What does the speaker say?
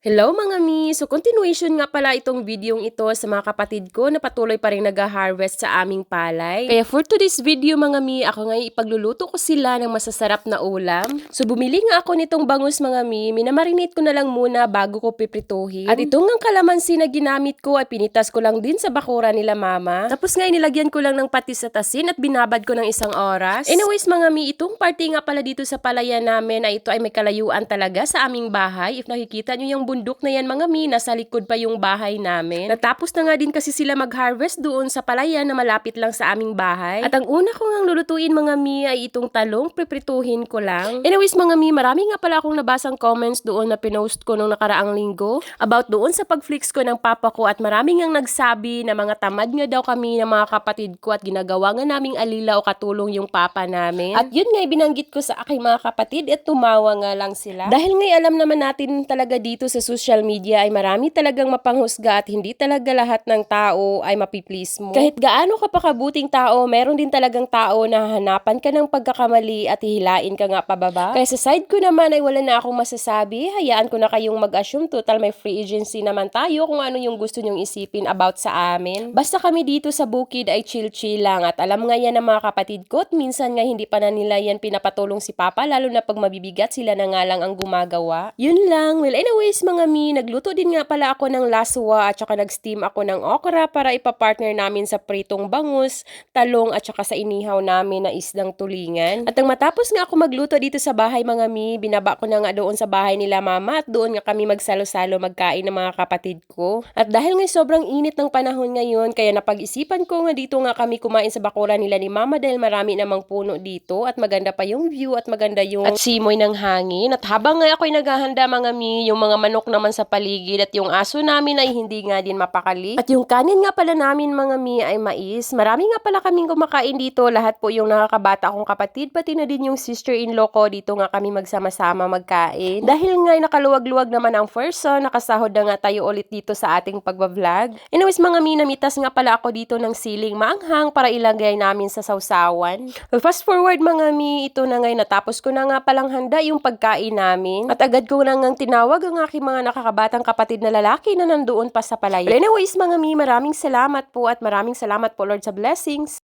Hello mga mi! So continuation nga pala itong videong ito sa mga kapatid ko na patuloy pa rin nag-harvest sa aming palay. Kaya for today's video mga mi, ako nga ipagluluto ko sila ng masasarap na ulam. So bumili nga ako nitong bangus mga mi, minamarinate ko na lang muna bago ko piprituhin. At itong nga kalamansi na ginamit ko ay pinitas ko lang din sa bakura nila mama. Tapos nga inilagyan ko lang ng patis at asin at binabad ko ng isang oras. Anyways mga mi, itong party nga pala dito sa palayan namin ay ito ay may kalayuan talaga sa aming bahay. If nakikita nyo yung bundok na yan mga mi, nasa likod pa yung bahay namin. Natapos na nga din kasi sila mag-harvest doon sa palayan na malapit lang sa aming bahay. At ang una ko ngang lulutuin mga mi ay itong talong, priprituhin ko lang. Anyways mga mi, marami nga pala akong nabasang comments doon na pinost ko nung nakaraang linggo about doon sa pag-flicks ko ng papa ko at marami ngang nagsabi na mga tamad nga daw kami ng mga kapatid ko at ginagawa nga naming alila o katulong yung papa namin. At yun nga binanggit ko sa aking mga kapatid at tumawa nga lang sila. Dahil nga alam naman natin talaga dito sa social media ay marami talagang mapanghusga at hindi talaga lahat ng tao ay mapiplease mo. Kahit gaano ka pa kabuting tao, meron din talagang tao na hanapan ka ng pagkakamali at hihilain ka nga pababa. Kaya sa side ko naman ay wala na akong masasabi. Hayaan ko na kayong mag-assume total may free agency naman tayo kung ano yung gusto nyong isipin about sa amin. Basta kami dito sa bukid ay chill-chill lang at alam nga yan ng mga kapatid ko at minsan nga hindi pa na nila yan pinapatulong si Papa lalo na pag mabibigat sila na nga lang ang gumagawa. Yun lang. Well anyways mga mi, nagluto din nga pala ako ng laswa at saka nag-steam ako ng okra para ipapartner namin sa pritong bangus, talong at saka sa inihaw namin na isdang tulingan. At ang matapos nga ako magluto dito sa bahay mga mi, binaba ko na nga doon sa bahay nila mama at doon nga kami magsalo-salo magkain ng mga kapatid ko. At dahil nga sobrang init ng panahon ngayon, kaya napag-isipan ko nga dito nga kami kumain sa bakura nila ni mama dahil marami namang puno dito at maganda pa yung view at maganda yung at simoy ng hangin. At habang nga ako'y naghahanda mga mi, yung mga manok naman sa paligid at yung aso namin ay hindi nga din mapakali. At yung kanin nga pala namin mga mi ay mais. Marami nga pala kaming kumakain dito. Lahat po yung nakakabata akong kapatid, pati na din yung sister-in-law ko. Dito nga kami magsama-sama magkain. Dahil nga nakaluwag-luwag naman ang first son, nakasahod na nga tayo ulit dito sa ating pagbablog. Anyways mga mi, namitas nga pala ako dito ng siling maanghang para ilagay namin sa sausawan. Fast forward mga mi, ito na ngayon natapos ko na nga palang handa yung pagkain namin. At agad ko na ngang tinawag ang aking mga nakakabatang kapatid na lalaki na nandoon pa sa palaya. Well, anyways mga mi, maraming salamat po at maraming salamat po Lord sa blessings.